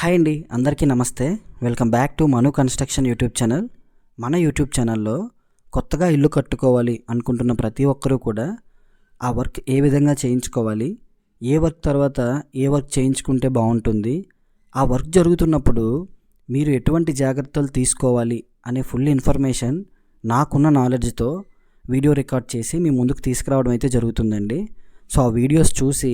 Hi అండి అందరికీ నమస్తే. Welcome back to Manu construction YouTube channel. మన యూట్యూబ్ ఛానల్లో కొత్తగా ఇల్లు కట్టుకోవాలి అనుకుంటున్న ప్రతి ఒక్కరూ కూడా ఆ వర్క్ ఏ విధంగా చేయించుకోవాలి ఏ వర్క్ తర్వాత ఏ వర్క్ చేయించుకుంటే బాగుంటుంది ఆ వర్క్ జరుగుతున్నప్పుడు మీరు ఎటువంటి జాగ్రత్తలు తీసుకోవాలి అనే ఫుల్ ఇన్ఫర్మేషన్ నాకున్న నాలెడ్జ్తో వీడియో రికార్డ్ చేసి మీ ముందుకు తీసుకురావడం అయితే జరుగుతుందండి. సో ఆ వీడియోస్ చూసి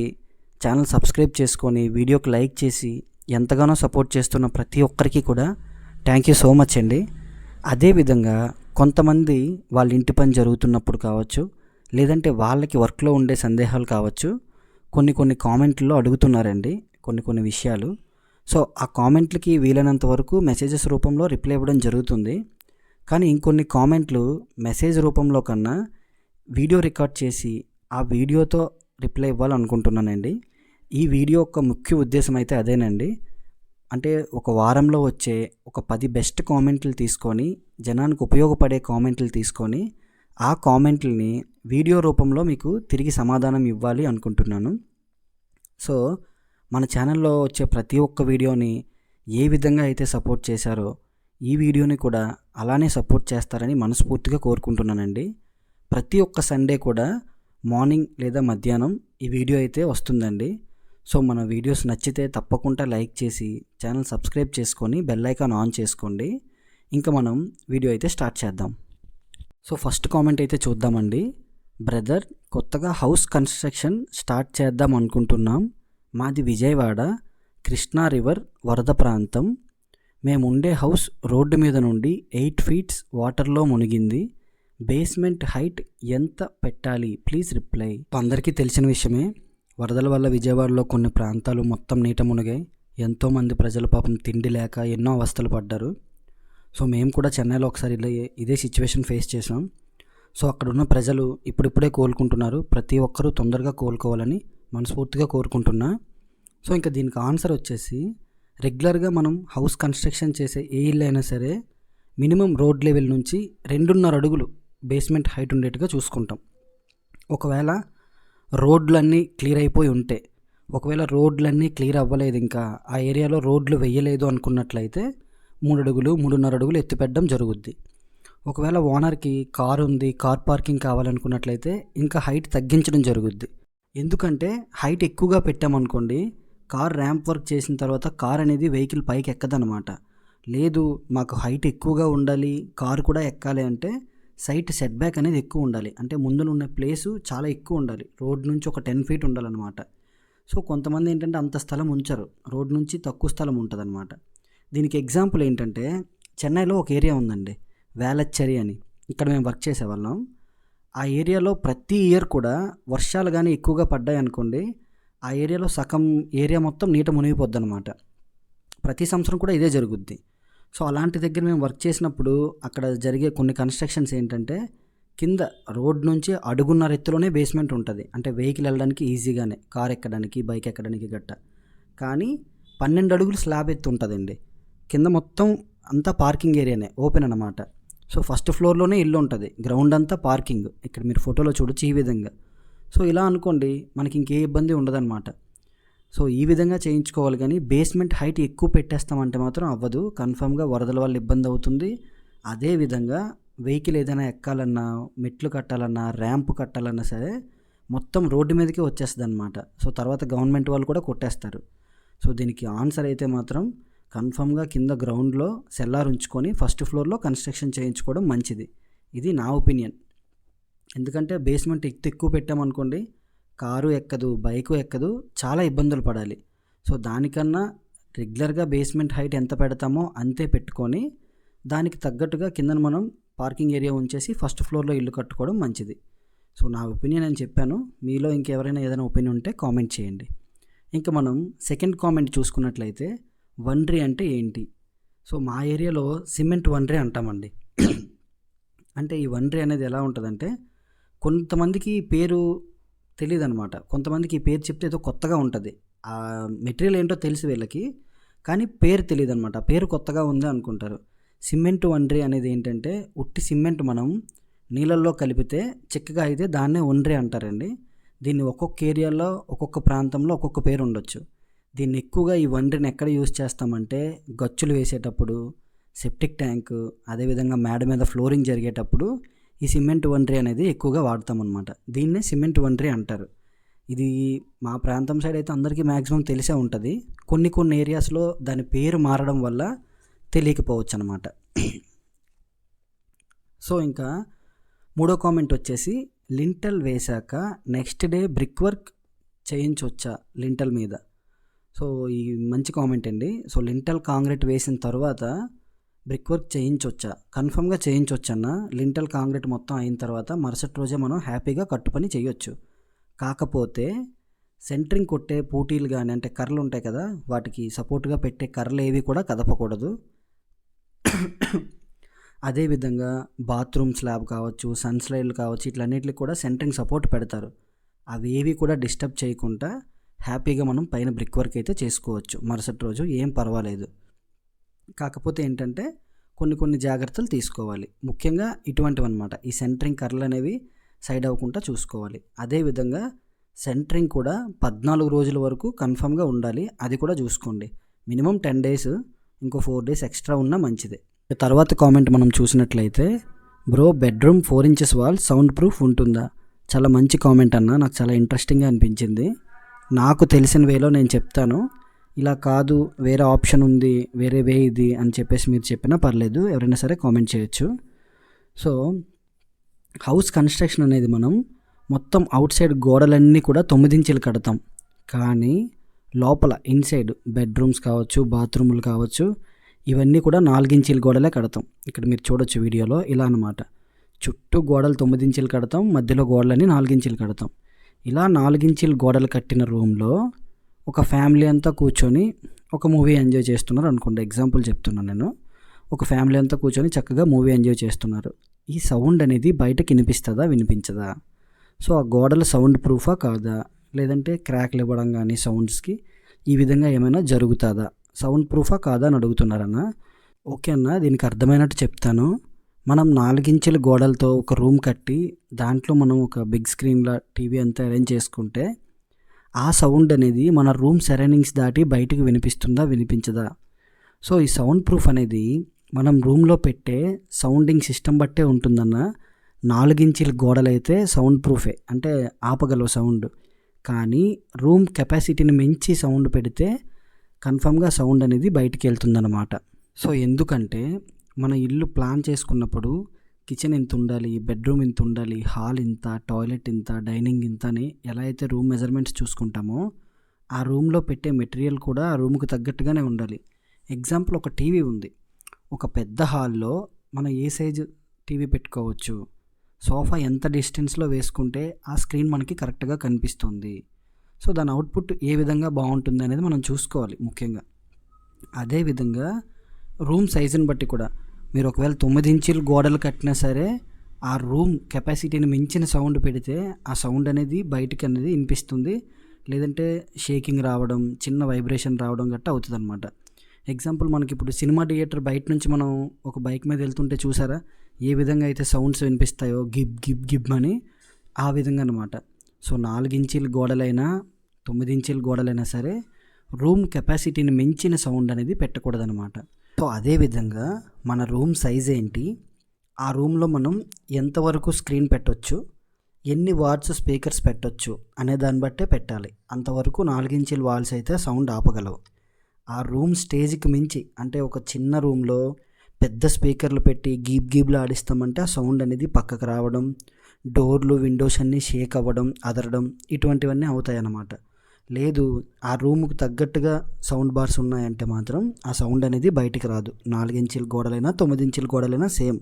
ఛానల్ సబ్స్క్రైబ్ చేసుకొని వీడియోకి లైక్ చేసి ఎంతగానో సపోర్ట్ చేస్తున్న ప్రతి ఒక్కరికి కూడా థ్యాంక్ యూ సో మచ్ అండి. అదేవిధంగా కొంతమంది వాళ్ళ ఇంటి పని జరుగుతున్నప్పుడు కావచ్చు లేదంటే వాళ్ళకి వర్క్లో ఉండే సందేహాలు కావచ్చు కొన్ని కొన్ని కామెంట్లో అడుగుతున్నారండి కొన్ని కొన్ని విషయాలు. సో ఆ కామెంట్లకి వీలైనంత వరకు మెసేజెస్ రూపంలో రిప్లై ఇవ్వడం జరుగుతుంది. కానీ ఇంకొన్ని కామెంట్లు మెసేజ్ రూపంలో కన్నా వీడియో రికార్డ్ చేసి ఆ వీడియోతో రిప్లై ఇవ్వాలనుకుంటున్నానండి. ఈ వీడియో యొక్క ముఖ్య ఉద్దేశం అయితే అదేనండి. అంటే ఒక వారంలో వచ్చే ఒక పది బెస్ట్ కామెంట్లు తీసుకొని జనానికి ఉపయోగపడే కామెంట్లు తీసుకొని ఆ కామెంట్లని వీడియో రూపంలో మీకు తిరిగి సమాధానం ఇవ్వాలి అనుకుంటున్నాను. సో మన ఛానల్లో వచ్చే ప్రతి ఒక్క వీడియోని ఏ విధంగా అయితే సపోర్ట్ చేశారో ఈ వీడియోని కూడా అలానే సపోర్ట్ చేస్తారని మనస్ఫూర్తిగా కోరుకుంటున్నానండి. ప్రతి ఒక్క సండే కూడా మార్నింగ్ లేదా మధ్యాహ్నం ఈ వీడియో అయితే వస్తుందండి. సో మన వీడియోస్ నచ్చితే తప్పకుండా లైక్ చేసి ఛానల్ సబ్స్క్రైబ్ చేసుకొని బెల్ ఐకాన్ ఆన్ చేసుకోండి. ఇంకా మనం వీడియో అయితే స్టార్ట్ చేద్దాం. సో ఫస్ట్ కామెంట్ అయితే చూద్దామండి. బ్రదర్ కొత్తగా హౌస్ కన్స్ట్రక్షన్ స్టార్ట్ చేద్దాం అనుకుంటున్నాం. మాది విజయవాడ కృష్ణా రివర్ వరద ప్రాంతం. మేము ఉండే హౌస్ రోడ్డు మీద నుండి ఎయిట్ ఫీట్స్ వాటర్లో మునిగింది. బేస్మెంట్ హైట్ ఎంత పెట్టాలి? Please reply. అందరికీ తెలిసిన విషయమే. వరదల వల్ల విజయవాడలో కొన్ని ప్రాంతాలు మొత్తం నీట మునిగాయి. ఎంతోమంది ప్రజలు పాపం తిండి లేక ఎన్నో అవస్థలు పడ్డారు. సో మేము కూడా చెన్నైలో ఒకసారి ఇలా ఇదే సిచ్యువేషన్ ఫేస్ చేసాం సో అక్కడ ఉన్న ప్రజలు ఇప్పుడిప్పుడే కోలుకుంటున్నారు. ప్రతి ఒక్కరూ తొందరగా కోలుకోవాలని మనస్ఫూర్తిగా కోరుకుంటున్నా. సో ఇంకా దీనికి ఆన్సర్ వచ్చేసి రెగ్యులర్గా మనం హౌస్ కన్స్ట్రక్షన్ చేసే ఏ ఇల్లు అయినా సరే మినిమం రోడ్ లెవెల్ నుంచి రెండున్నర అడుగులు బేస్మెంట్ హైట్ ఉండేట్టుగా చూసుకుంటాం. ఒకవేళ రోడ్లన్నీ క్లియర్ అయిపోయి ఉంటే ఒకవేళ రోడ్లన్నీ క్లియర్ అవ్వలేదు ఇంకా ఆ ఏరియాలో రోడ్లు వెయ్యలేదు అనుకున్నట్లయితే మూడు అడుగులు మూడున్నర అడుగులు ఎత్తిపెట్టడం జరుగుద్ది. ఒకవేళ ఓనర్కి కార్ ఉంది కార్ పార్కింగ్ కావాలనుకున్నట్లయితే ఇంకా హైట్ తగ్గించడం జరుగుద్ది. ఎందుకంటే హైట్ ఎక్కువగా పెట్టామనుకోండి కార్ ర్యాంప్ వర్క్ చేసిన తర్వాత కార్ అనేది వెహికల్ పైకి ఎక్కదనమాట లేదు మాకు హైట్ ఎక్కువగా ఉండాలి కార్ కూడా ఎక్కాలి అంటే సైట్ సెట్ బ్యాక్ అనేది ఎక్కువ ఉండాలి. అంటే ముందున ఉన్న ప్లేసు చాలా ఎక్కువ ఉండాలి. రోడ్ నుంచి ఒక టెన్ ఫీట్ ఉండాలన్నమాట. సో కొంతమంది ఏంటంటే అంత స్థలం ఉంచరు. రోడ్ నుంచి తక్కువ స్థలం ఉంటుందన్నమాట. దీనికి ఎగ్జాంపుల్ ఏంటంటే చెన్నైలో ఒక ఏరియా ఉందండి. వేలచ్చరి అని. ఇక్కడ మేము వర్క్ చేసేవాళ్ళం. ఆ ఏరియాలో ప్రతి ఇయర్ కూడా వర్షాలు కానీ ఎక్కువగా పడ్డాయి అనుకోండి ఆ ఏరియాలో సగం ఏరియా మొత్తం నీట మునిగిపోద్ది అనమాట ప్రతి సంవత్సరం కూడా ఇదే జరుగుద్ది. సో అలాంటి దగ్గర మేము వర్క్ చేసినప్పుడు అక్కడ జరిగే కొన్ని కన్స్ట్రక్షన్స్ ఏంటంటే కింద రోడ్ నుంచి అడుగున్నర ఎత్తులోనే బేస్మెంట్ ఉంటుంది. అంటే వెహికల్ వెళ్ళడానికి ఈజీగానే కార్ ఎక్కడానికి బైక్ ఎక్కడానికి గట్ట. కానీ పన్నెండు అడుగులు స్లాబ్ ఎత్తు ఉంటుందండి. కింద మొత్తం అంతా పార్కింగ్ ఏరియానే ఓపెన్ అనమాట సో ఫస్ట్ ఫ్లోర్లోనే ఇల్లు ఉంటుంది. గ్రౌండ్ అంతా పార్కింగ్ ఇక్కడ మీరు ఫోటోలో చూడొచ్చు ఈ విధంగా. సో ఇలా అనుకోండి మనకి ఇంకే ఇబ్బంది ఉండదన్నమాట. సో ఈ విధంగా చేయించుకోవాలి కానీ బేస్మెంట్ హైట్ ఎక్కువ పెట్టేస్తామంటే మాత్రం అవ్వదు. కన్ఫామ్గా వరదల వల్ల ఇబ్బంది అవుతుంది. అదేవిధంగా వెహికల్ ఏదైనా ఎక్కాలన్నా మెట్లు కట్టాలన్నా ర్యాంప్ కట్టాలన్నా సరే మొత్తం రోడ్డు మీదకే వచ్చేస్తుంది అనమాట సో తర్వాత గవర్నమెంట్ వాళ్ళు కూడా కొట్టేస్తారు. సో దీనికి ఆన్సర్ అయితే మాత్రం కన్ఫామ్గా కింద గ్రౌండ్లో సెల్లార్ ఉంచుకొని ఫస్ట్ ఫ్లోర్లో కన్స్ట్రక్షన్ చేయించుకోవడం మంచిది. ఇది నా ఒపీనియన్ ఎందుకంటే బేస్మెంట్ ఎక్కువ పెట్టామనుకోండి కారు ఎక్కదు బైకు ఎక్కదు చాలా ఇబ్బందులు పడాలి. సో దానికన్నా రెగ్యులర్గా బేస్మెంట్ హైట్ ఎంత పెడతామో అంతే పెట్టుకొని దానికి తగ్గట్టుగా కిందన మనం పార్కింగ్ ఏరియా ఉంచేసి ఫస్ట్ ఫ్లోర్లో ఇల్లు కట్టుకోవడం మంచిది. సో నా ఒపీనియన్ అని చెప్పాను. మీలో ఇంకెవరైనా ఏదైనా ఒపీనియన్ ఉంటే కామెంట్ చేయండి. ఇంకా మనం సెకండ్ కామెంట్ చూసుకున్నట్లయితే వన్రీ అంటే ఏంటి? సో మా ఏరియాలో సిమెంట్ వన్రీ అంటామండి. అంటే ఈ వన్రీ అనేది ఎలా ఉంటుందంటే కొంతమందికి పేరు తెలియదు అనమాట కొంతమందికి ఈ పేరు చెప్తే ఏదో కొత్తగా ఉంటుంది. ఆ మెటీరియల్ ఏంటో తెలిసి వీళ్ళకి కానీ పేరు తెలియదు అనమాట పేరు కొత్తగా ఉంది అనుకుంటారు. సిమెంట్ వండ్రి అనేది ఏంటంటే ఉట్టి సిమెంట్ మనం నీళ్ళల్లో కలిపితే చిక్కగా అయితే దాన్నే ఒండ్రి అంటారండి. దీన్ని ఒక్కొక్క ఏరియాలో ఒక్కొక్క ప్రాంతంలో ఒక్కొక్క పేరు ఉండొచ్చు. దీన్ని ఎక్కువగా ఈ వండ్రిని ఎక్కడ యూజ్ చేస్తామంటే గచ్చులు వేసేటప్పుడు సెప్టిక్ ట్యాంక్ అదేవిధంగా మేడ మీద ఫ్లోరింగ్ జరిగేటప్పుడు ఈ సిమెంట్ వండ్రి అనేది ఎక్కువగా వాడతాం అనమాట దీన్నే సిమెంట్ వండ్రి అంటారు. ఇది మా ప్రాంతం సైడ్ అయితే అందరికీ మ్యాక్సిమం తెలిసే ఉంటుంది. కొన్ని కొన్ని ఏరియాస్లో దాని పేరు మారడం వల్ల తెలియకపోవచ్చు అనమాట సో ఇంకా మూడో కామెంట్ వచ్చేసి లింటల్ వేశాక నెక్స్ట్ డే బ్రిక్ వర్క్ చేయించవచ్చా లింటల్ మీద? సో ఈ మంచి కామెంట్ అండి. సో లింటల్ కాంక్రీట్ వేసిన తర్వాత బ్రిక్ వర్క్ చేయించవచ్చా కన్ఫర్మ్గా చేయించవచ్చన్న లింటల్ కాంక్రీట్ మొత్తం అయిన తర్వాత మరుసటి రోజే మనం హ్యాపీగా కట్టుపని చేయొచ్చు. కాకపోతే సెంటరింగ్ కొట్టే పూటీలు కానీ అంటే కర్రలు ఉంటాయి కదా వాటికి సపోర్ట్గా పెట్టే కర్రలు ఏవి కూడా కదపకూడదు. అదేవిధంగా బాత్రూమ్ స్లాబ్ కావచ్చు సన్ స్లైడ్లు కావచ్చు ఇట్లన్నిటికి కూడా సెంటరింగ్ సపోర్ట్ పెడతారు. అవి ఏవి కూడా డిస్టర్బ్ చేయకుండా హ్యాపీగా మనం పైన బ్రిక్ వర్క్ అయితే చేసుకోవచ్చు. మరుసటి రోజు ఏం పర్వాలేదు. కాకపోతే ఏంటంటే కొన్ని కొన్ని జాగ్రత్తలు తీసుకోవాలి. ముఖ్యంగా ఇటువంటివి అనమాట ఈ సెంటరింగ్ కర్రలు అనేవి సైడ్ అవ్వకుండా చూసుకోవాలి. అదేవిధంగా సెంటరింగ్ కూడా పద్నాలుగు రోజుల వరకు కన్ఫామ్గా ఉండాలి. అది కూడా చూసుకోండి. మినిమం టెన్ డేస్ ఇంకో ఫోర్ డేస్ ఎక్స్ట్రా ఉన్నా మంచిదే. తర్వాత కామెంట్ మనం చూసినట్లయితే bro bedroom four inches wall sound proof ఉంటుందా? చాలా మంచి కామెంట్ అన్న. నాకు చాలా ఇంట్రెస్టింగ్గా అనిపించింది. నాకు తెలిసిన వేలో నేను చెప్తాను. ఇలా కాదు వేరే ఆప్షన్ ఉంది వేరే వే ఇది అని చెప్పేసి మీరు చెప్పినా పర్లేదు ఎవరైనా సరే కామెంట్ చేయొచ్చు. సో హౌస్ కన్స్ట్రక్షన్ అనేది మనం మొత్తం అవుట్ సైడ్ గోడలన్నీ కూడా తొమ్మిది ఇంచులు కడతాం. కానీ లోపల ఇన్సైడ్ బెడ్రూమ్స్ కావచ్చు బాత్రూములు కావచ్చు ఇవన్నీ కూడా నాలుగించీల గోడలే కడతాం. ఇక్కడ మీరు చూడొచ్చు వీడియోలో ఇలా అనమాట చుట్టూ గోడలు తొమ్మిది ఇంచులు కడతాం మధ్యలో గోడలని నాలుగించీలు కడతాం. ఇలా నాలుగించీలు గోడలు కట్టిన రూమ్లో ఒక ఫ్యామిలీ అంతా కూర్చొని ఒక మూవీ ఎంజాయ్ చేస్తున్నారు అనుకోండి. ఎగ్జాంపుల్ చెప్తున్నాను నేను. ఒక ఫ్యామిలీ అంతా కూర్చొని చక్కగా మూవీ ఎంజాయ్ చేస్తున్నారు. ఈ సౌండ్ అనేది బయటకి వినిపిస్తుందా వినిపించదా? సో ఆ గోడల సౌండ్ ప్రూఫా కాదా? లేదంటే క్రాక్లు ఇవ్వడం కానీ సౌండ్స్కి ఈ విధంగా ఏమైనా జరుగుతుందా? సౌండ్ ప్రూఫా కాదా అని అడుగుతున్నారన్న? ఓకే అన్న దీనికి అర్థమైనట్టు చెప్తాను. మనం నాలుగించెల గోడలతో ఒక రూమ్ కట్టి దాంట్లో మనం ఒక బిగ్ స్క్రీన్లో టీవీ అంతా అరేంజ్ చేసుకుంటే ఆ సౌండ్ అనేది మన రూమ్ సరౌండింగ్స్ దాటి బయటకు వినిపిస్తుందా వినిపించదా? సో ఈ సౌండ్ ప్రూఫ్ అనేది మనం రూమ్లో పెట్టే సౌండింగ్ సిస్టమ్ బట్టే ఉంటుందన్న నాలుగించిల గోడలైతే సౌండ్ ప్రూఫే. అంటే ఆపగలవు సౌండ్. కానీ రూమ్ కెపాసిటీని మించి సౌండ్ పెడితే కన్ఫామ్గా సౌండ్ అనేది బయటికి వెళ్తుందన్నమాట. సో ఎందుకంటే మన ఇల్లు ప్లాన్ చేసుకున్నప్పుడు కిచెన్ ఇంత ఉండాలి? బెడ్రూమ్ ఇంత ఉండాలి? హాల్ ఇంత? టాయిలెట్ ఇంత? డైనింగ్ ఇంత? అని ఎలా అయితే రూమ్ మెజర్మెంట్స్ చూసుకుంటామో ఆ రూమ్లో పెట్టే మెటీరియల్ కూడా ఆ రూమ్కి తగ్గట్టుగానే ఉండాలి. ఎగ్జాంపుల్ ఒక టీవీ ఉంది. ఒక పెద్ద హాల్లో మనం ఏ సైజు టీవీ పెట్టుకోవచ్చు? సోఫా ఎంత డిస్టెన్స్లో వేసుకుంటే ఆ స్క్రీన్ మనకి కరెక్ట్గా కనిపిస్తుంది. సో దాని అవుట్పుట్ ఏ విధంగా బాగుంటుంది అనేది మనం చూసుకోవాలి ముఖ్యంగా. అదేవిధంగా రూమ్ సైజుని బట్టి కూడా. మీరు ఒకవేళ తొమ్మిది ఇంచులు గోడలు కట్టినా సరే ఆ రూమ్ కెపాసిటీని మించిన సౌండ్ పెడితే ఆ సౌండ్ అనేది బయటికి అనేది వినిపిస్తుంది. లేదంటే షేకింగ్ రావడం చిన్న వైబ్రేషన్ రావడం గట్టా అవుతుంది అనమాట ఎగ్జాంపుల్ మనకి ఇప్పుడు సినిమా థియేటర్ బయట నుంచి మనం ఒక బైక్ మీద వెళ్తుంటే చూసారా? ఏ విధంగా అయితే సౌండ్స్ వినిపిస్తాయో గిబ్ గిబ్ గిబ్ అని ఆ విధంగా అనమాట సో నాలుగు గోడలైనా తొమ్మిది ఇంచీల గోడలైనా సరే రూమ్ కెపాసిటీని మించిన సౌండ్ అనేది పెట్టకూడదనమాట సో అదేవిధంగా మన రూమ్ సైజ్ ఏంటి? ఆ రూమ్లో మనం ఎంతవరకు స్క్రీన్ పెట్టొచ్చు? ఎన్ని వాట్స్ స్పీకర్స్ పెట్టొచ్చు? అనే దాన్ని బట్టే పెట్టాలి. అంతవరకు నాలుగించిల వాల్స్ అయితే సౌండ్ ఆపగలవు. ఆ రూమ్ స్టేజ్కి మించి అంటే ఒక చిన్న రూమ్లో పెద్ద స్పీకర్లు పెట్టి గీబ్ గీబ్లు ఆడిస్తామంటే ఆ సౌండ్ అనేది పక్కకు రావడం డోర్లు విండోస్ అన్నీ షేక్ అవ్వడం అదరడం ఇటువంటివన్నీ అవుతాయి అన్నమాట లేదు ఆ రూముకు తగ్గట్టుగా సౌండ్ బార్స్ ఉన్నాయంటే మాత్రం ఆ సౌండ్ అనేది బయటికి రాదు. నాలుగించుల గోడలైనా తొమ్మిది ఇంచుల గోడలైనా సేమ్.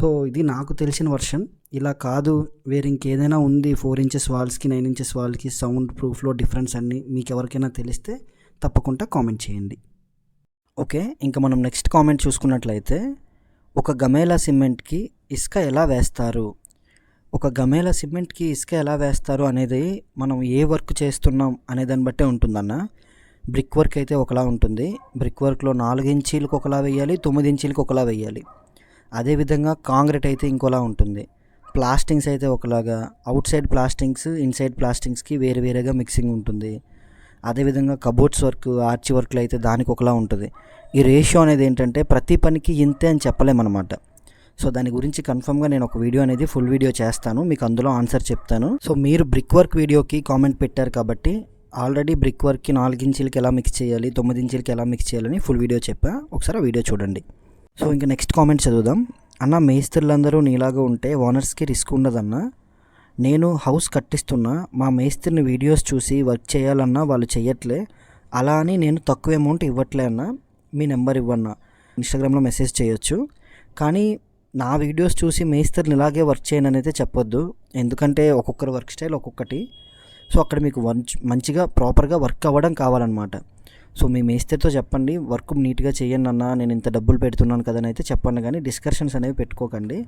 సో ఇది నాకు తెలిసిన వర్షన్. ఇలా కాదు వేరే ఇంకేదైనా ఉంది ఫోర్ ఇంచెస్ వాల్స్కి నైన్ ఇంచెస్ వాల్కి సౌండ్ ప్రూఫ్లో డిఫరెన్స్ అన్ని మీకు ఎవరికైనా తెలిస్తే తప్పకుండా కామెంట్ చేయండి. ఓకే ఇంకా మనం నెక్స్ట్ కామెంట్ చూసుకున్నట్లయితే ఒక గమేలా సిమెంట్కి ఇసుక ఎలా వేస్తారు? ఒక గమేలా సిమెంట్కి ఇసుక ఎలా వేస్తారు అనేది మనం ఏ వర్క్ చేస్తున్నాం అనే దాన్ని బట్టే ఉంటుందన్న. బ్రిక్ వర్క్ అయితే ఒకలా ఉంటుంది. బ్రిక్ వర్క్లో నాలుగు ఇంచీలకు ఒకలా వేయాలి తొమ్మిది ఇంచీలకు ఒకలా వేయాలి. అదేవిధంగా కాంక్రీట్ అయితే ఇంకోలా ఉంటుంది. ప్లాస్టింగ్స్ అయితే ఒకలాగా అవుట్ సైడ్ ప్లాస్టింగ్స్ ఇన్సైడ్ ప్లాస్టింగ్స్కి వేరు వేరేగా మిక్సింగ్ ఉంటుంది. అదేవిధంగా కబోర్డ్స్ వర్క్ ఆర్చి వర్క్లు అయితే దానికి ఒకలా ఉంటుంది. ఈ రేషియో అనేది ఏంటంటే ప్రతి పనికి ఇంతే అని చెప్పలేమన్నమాట. సో దాని గురించి కన్ఫర్మ్గా నేను ఒక వీడియో అనేది ఫుల్ వీడియో చేస్తాను. మీకు అందులో ఆన్సర్ చెప్తాను. సో మీరు బ్రిక్ వర్క్ వీడియోకి కామెంట్ పెట్టారు కాబట్టి ఆల్రెడీ బ్రిక్ వర్క్కి నాలుగు ఇంచులకి ఎలా మిక్స్ చేయాలి తొమ్మిది ఇంచులకి ఎలా మిక్స్ చేయాలని ఫుల్ వీడియో చెప్పా. ఒకసారి ఆ వీడియో చూడండి. సో ఇంకా నెక్స్ట్ కామెంట్ చదువుదాం. అన్న మేస్త్రులందరూ నీలాగా ఉంటే ఓనర్స్కి రిస్క్ ఉండదన్న. నేను హౌస్ కట్టిస్తున్నా. మా మేస్త్రిని వీడియోస్ చూసి వర్క్ చేయాలన్నా వాళ్ళు చేయట్లే అలా అని నేను తక్కువ అమౌంట్ ఇవ్వట్లే అన్న. మీ నెంబర్ ఇవ్వన్నా. ఇన్స్టాగ్రామ్లో మెసేజ్ చేయొచ్చు. కానీ నా వీడియోస్ చూసి మేస్త్రిని ఇలాగే వర్క్ చేయను అయితే చెప్పొద్దు. ఎందుకంటే ఒక్కొక్కరి వర్క్ స్టైల్ ఒక్కొక్కటి. సో అక్కడ మీకు మంచిగా ప్రాపర్గా వర్క్ అవ్వడం కావాలన్నమాట. సో మీ మేస్త్రితో చెప్పండి. వర్క్ నీట్గా చేయండి అన్న నేను ఇంత డబ్బులు పెడుతున్నాను కదని అయితే చెప్పండి. కానీ డిస్కషన్స్ అనేవి పెట్టుకోకండి.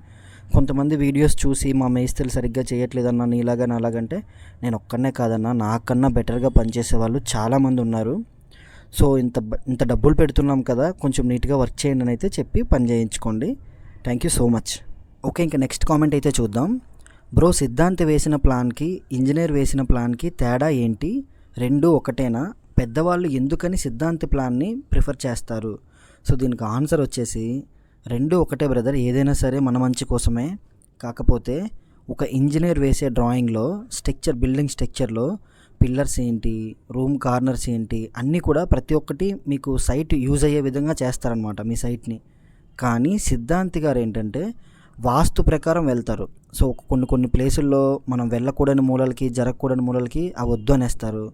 కొంతమంది వీడియోస్ చూసి మా మేస్త్రులు సరిగ్గా చేయట్లేదన్న నీలాగా నాలాగంటే నేను ఒక్కనే కాదన్నా నాకన్నా బెటర్గా పనిచేసే వాళ్ళు చాలామంది ఉన్నారు. సో ఇంత ఇంత డబ్బులు పెడుతున్నాం కదా కొంచెం నీట్గా వర్క్ చేయండి అని అయితే చెప్పి పని చేయించుకోండి. Thank you so much okay ఇంకా నెక్స్ట్ కామెంట్ అయితే చూద్దాం. బ్రో సిద్ధాంత్ వేసిన ప్లాన్కి ఇంజనీర్ వేసిన ప్లాన్కి తేడా ఏంటి? రెండు ఒకటేనా? పెద్దవాళ్ళు ఎందుకని సిద్ధాంత్ ప్లాన్ని ప్రిఫర్ చేస్తారు? సో దీనికి ఆన్సర్ వచ్చేసి రెండు ఒకటే బ్రదర్ ఏదైనా సరే మన మంచి కోసమే. కాకపోతే ఒక ఇంజనీర్ వేసే డ్రాయింగ్లో స్ట్రక్చర్ బిల్డింగ్ స్ట్రక్చర్లో పిల్లర్స్ ఏంటి రూమ్ కార్నర్స్ ఏంటి అన్నీ కూడా ప్రతి ఒక్కటి మీకు సైట్ యూజ్ అయ్యే విధంగా చేస్తారనమాట మీ సైట్ని కానీ సిద్ధాంతి గారు ఏంటంటే వాస్తు ప్రకారం వెళ్తారు. సో కొన్ని కొన్ని ప్లేసుల్లో మనం వెళ్ళకూడని మూలలకి జరగకూడని మూలలకి ఆ వద్దు అనేస్తారు.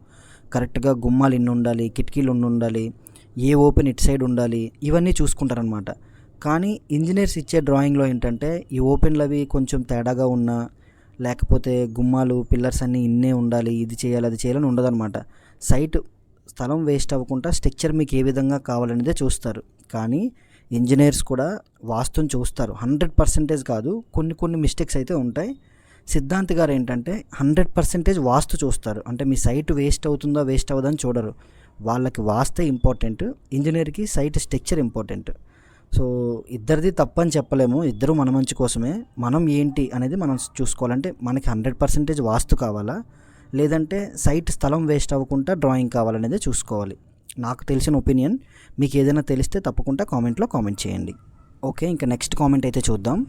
కరెక్ట్గా గుమ్మాలు ఇన్ని ఉండాలి కిటికీలు ఇన్ని ఉండాలి ఏ ఓపెన్ ఇటు సైడ్ ఉండాలి ఇవన్నీ చూసుకుంటారనమాట కానీ ఇంజనీర్స్ ఇచ్చే డ్రాయింగ్లో ఏంటంటే ఈ ఓపెన్లు అవి కొంచెం తేడాగా ఉన్నా లేకపోతే గుమ్మాలు పిల్లర్స్ అన్నీ ఇన్నే ఉండాలి ఇది చేయాలి అది చేయాలని ఉండదన్నమాట. సైట్ స్థలం వేస్ట్ అవ్వకుండా స్ట్రక్చర్ మీకు ఏ విధంగా కావాలనేదే చూస్తారు. కానీ ఇంజనీర్స్ కూడా వాస్తుని చూస్తారు. హండ్రెడ్ పర్సెంటేజ్ కాదు కొన్ని కొన్ని మిస్టేక్స్ అయితే ఉంటాయి. సిద్ధాంత్ గారు ఏంటంటే హండ్రెడ్ పర్సెంటేజ్ వాస్తు చూస్తారు. అంటే మీ సైట్ వేస్ట్ అవుతుందో వేస్ట్ అవ్వదని చూడరు. వాళ్ళకి వాస్తే ఇంపార్టెంట్ ఇంజనీర్కి సైట్ స్ట్రక్చర్ ఇంపార్టెంట్. సో ఇద్దరిది తప్పని చెప్పలేము. ఇద్దరు మన మంచి కోసమే. మనం ఏంటి అనేది మనం చూసుకోవాలంటే మనకి హండ్రెడ్ పర్సెంటేజ్ వాస్తు కావాలా? లేదంటే సైట్ స్థలం వేస్ట్ అవ్వకుండా డ్రాయింగ్ కావాలనేది చూసుకోవాలి. నాకు తెలిసిన ఒపీనియన్ మీకు ఏదైనా తెలిస్తే తప్పకుండా కామెంట్లో కామెంట్ చేయండి. ఓకే ఇంకా నెక్స్ట్ కామెంట్ అయితే చూద్దాం.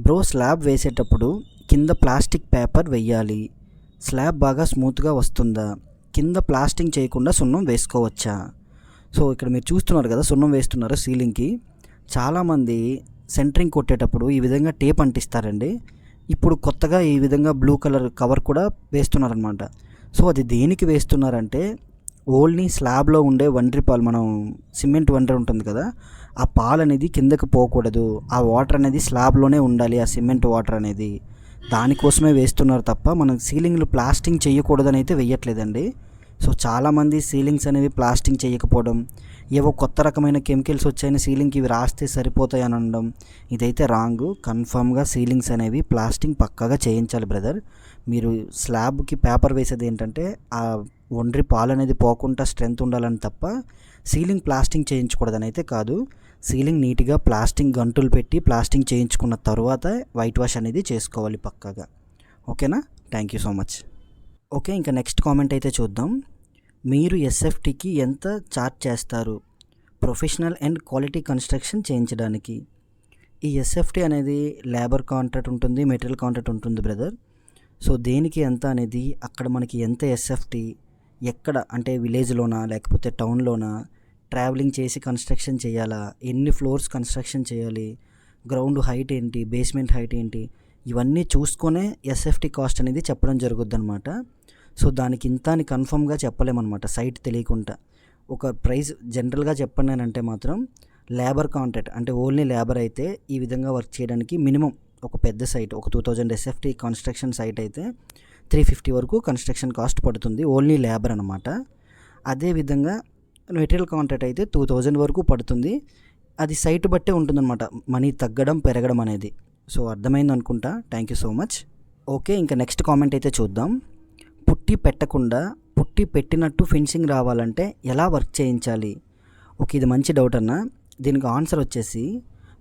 బ్రో స్లాబ్ వేసేటప్పుడు కింద ప్లాస్టిక్ పేపర్ వెయ్యాలి. స్లాబ్ బాగా స్మూత్గా వస్తుందా? కింద ప్లాస్టింగ్ చేయకుండా సున్నం వేసుకోవచ్చా? సో ఇక్కడ మీరు చూస్తున్నారు కదా సున్నం వేస్తున్నారు సీలింగ్కి. చాలామంది సెంటరింగ్ కొట్టేటప్పుడు ఈ విధంగా టేప్ అంటిస్తారండి. ఇప్పుడు కొత్తగా ఈ విధంగా బ్లూ కలర్ కవర్ కూడా వేస్తున్నారనమాట సో అది దేనికి వేస్తున్నారంటే ఓన్లీ స్లాబ్లో ఉండే వండ్రి పాలు మనం సిమెంట్ వండ్రి ఉంటుంది కదా ఆ పాలు అనేది కిందకి పోకూడదు. ఆ వాటర్ అనేది స్లాబ్లోనే ఉండాలి ఆ సిమెంట్ వాటర్ అనేది. దానికోసమే వేస్తున్నారు తప్ప మనం సీలింగ్లు ప్లాస్టింగ్ చేయకూడదని అయితే వెయ్యట్లేదండి సో చాలామంది సీలింగ్స్ అనేవి ప్లాస్టింగ్ చేయకపోవడం ఏవో కొత్త రకమైన కెమికల్స్ వచ్చాయని సీలింగ్కి ఇవి రాస్తే సరిపోతాయి అని అనడం ఇదైతే రాంగ్. కన్ఫామ్గా సీలింగ్స్ అనేవి ప్లాస్టింగ్ పక్కాగా చేయించాలి బ్రదర్. మీరు స్లాబ్కి పేపర్ వేసేది ఏంటంటే ఆ ఒండ్రి పాలు అనేది పోకుండా స్ట్రెంత్ ఉండాలని తప్ప సీలింగ్ ప్లాస్టింగ్ చేయించకూడదని అయితే కాదు. సీలింగ్ నీట్గా ప్లాస్టింగ్ గంటులు పెట్టి ప్లాస్టింగ్ చేయించుకున్న తర్వాత వైట్ వాష్ అనేది చేసుకోవాలి పక్కాగా. ఓకేనా? Thank you so much. Okay ఇంకా నెక్స్ట్ కామెంట్ అయితే చూద్దాం. మీరు ఎస్ఎఫ్టీకి ఎంత ఛార్జ్ చేస్తారు? ప్రొఫెషనల్ అండ్ క్వాలిటీ కన్స్ట్రక్షన్ చేయించడానికి. ఈ ఎస్ఎఫ్టీ అనేది లేబర్ కాంట్రాక్ట్ ఉంటుంది మెటీరియల్ కాంట్రాక్ట్ ఉంటుంది బ్రదర్. సో దేనికి ఎంత అనేది అక్కడ మనకి ఎంత ఎస్ఎఫ్టీ ఎక్కడ అంటే విలేజ్లోనా లేకపోతే టౌన్లోనా ట్రావెలింగ్ చేసి కన్స్ట్రక్షన్ చేయాలా ఎన్ని ఫ్లోర్స్ కన్స్ట్రక్షన్ చేయాలి గ్రౌండ్ హైట్ ఏంటి బేస్మెంట్ హైట్ ఏంటి ఇవన్నీ చూసుకొనే ఎస్ఎఫ్టీ కాస్ట్ అనేది చెప్పడం జరుగుద్ది అనమాట సో దానికి ఇంత అని కన్ఫర్మ్గా చెప్పలేమన్నమాట సైట్ తెలియకుండా. ఒక ప్రైస్ జనరల్గా చెప్పండి మాత్రం లేబర్ కాంట్రాక్ట్ అంటే ఓన్లీ లేబర్ అయితే ఈ విధంగా వర్క్ చేయడానికి మినిమం ఒక పెద్ద సైట్ ఒక two thousand SFT construction site అయితే త్రీ ఫిఫ్టీ వరకు కన్స్ట్రక్షన్ కాస్ట్ పడుతుంది ఓన్లీ లేబర్ అనమాట అదేవిధంగా మెటీరియల్ కాంట్రాక్ట్ అయితే టూ థౌజండ్ వరకు పడుతుంది. అది సైట్ బట్టే ఉంటుందన్నమాట మనీ తగ్గడం పెరగడం అనేది. సో అర్థమైంది అనుకుంటా thank you so much. Okay ఇంకా నెక్స్ట్ కామెంట్ అయితే చూద్దాం. పుట్టి పెట్టకుండా పుట్టి పెట్టినట్టు ఫినిషింగ్ రావాలంటే ఎలా వర్క్ చేయించాలి? ఓకే ఇది మంచి డౌట్ అన్న. దీనికి ఆన్సర్ వచ్చేసి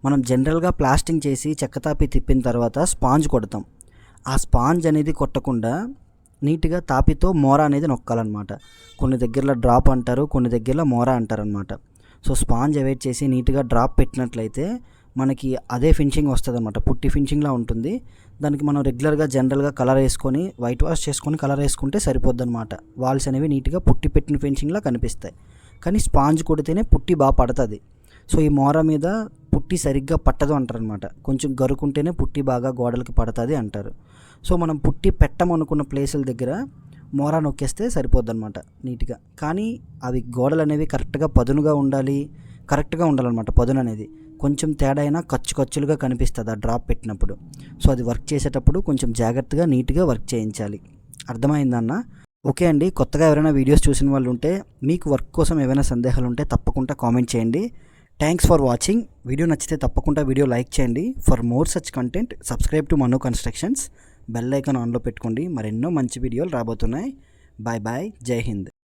మనం జనరల్గా ప్లాస్టింగ్ చేసి చెక్కతాపి తిప్పిన తర్వాత స్పాంజ్ కొడతాం. ఆ స్పాంజ్ అనేది కొట్టకుండా నీట్గా తాపితో మోర అనేది నొక్కాలన్నమాట. కొన్ని దగ్గరలో డ్రాప్ అంటారు కొన్ని దగ్గరలో మోర అంటారనమాట సో స్పాంజ్ అవాయిడ్ చేసి నీట్గా డ్రాప్ పెట్టినట్లయితే మనకి అదే ఫినిషింగ్ వస్తుంది అనమాట పుట్టి ఫినిషింగ్లా ఉంటుంది. దానికి మనం రెగ్యులర్గా జనరల్గా కలర్ వేసుకొని వైట్ వాష్ చేసుకొని కలర్ వేసుకుంటే సరిపోద్ది అనమాట వాల్స్ అనేవి నీట్గా పుట్టి పెట్టిన ఫినిషింగ్లా కనిపిస్తాయి. కానీ స్పాంజ్ కొడితేనే పుట్టి బాగా పడుతుంది. సో ఈ మోర మీద పుట్టి సరిగ్గా పట్టదు అంటారు అనమాట కొంచెం గరుకుంటేనే పుట్టి బాగా గోడలకి పడుతుంది అంటారు. సో మనం పుట్టి పెట్టమనుకున్న ప్లేసుల దగ్గర మోరా నొక్కేస్తే సరిపోద్ది అనమాట నీట్గా. కానీ అవి గోడలు అనేవి కరెక్ట్గా పదునుగా ఉండాలి కరెక్ట్గా ఉండాలన్నమాట పదును అనేది కొంచెం తేడా అయినా ఖర్చు ఖర్చులుగా కనిపిస్తుంది ఆ డ్రాప్ పెట్టినప్పుడు. సో అది వర్క్ చేసేటప్పుడు కొంచెం జాగ్రత్తగా నీట్గా వర్క్ చేయించాలి. అర్థమైందన్న? ఓకే అండి. కొత్తగా ఎవరైనా వీడియోస్ చూసిన వాళ్ళు ఉంటే మీకు వర్క్ కోసం ఏమైనా సందేహాలు ఉంటే తప్పకుండా కామెంట్ చేయండి. థ్యాంక్స్ ఫర్ వాచింగ్ వీడియో నచ్చితే తప్పకుండా వీడియో లైక్ చేయండి. For more such content subscribe to Manu constructions bell icon ఆన్లో పెట్టుకోండి. మరెన్నో మంచి వీడియోలు రాబోతున్నాయి. బాయ్ బాయ్ జై హింద్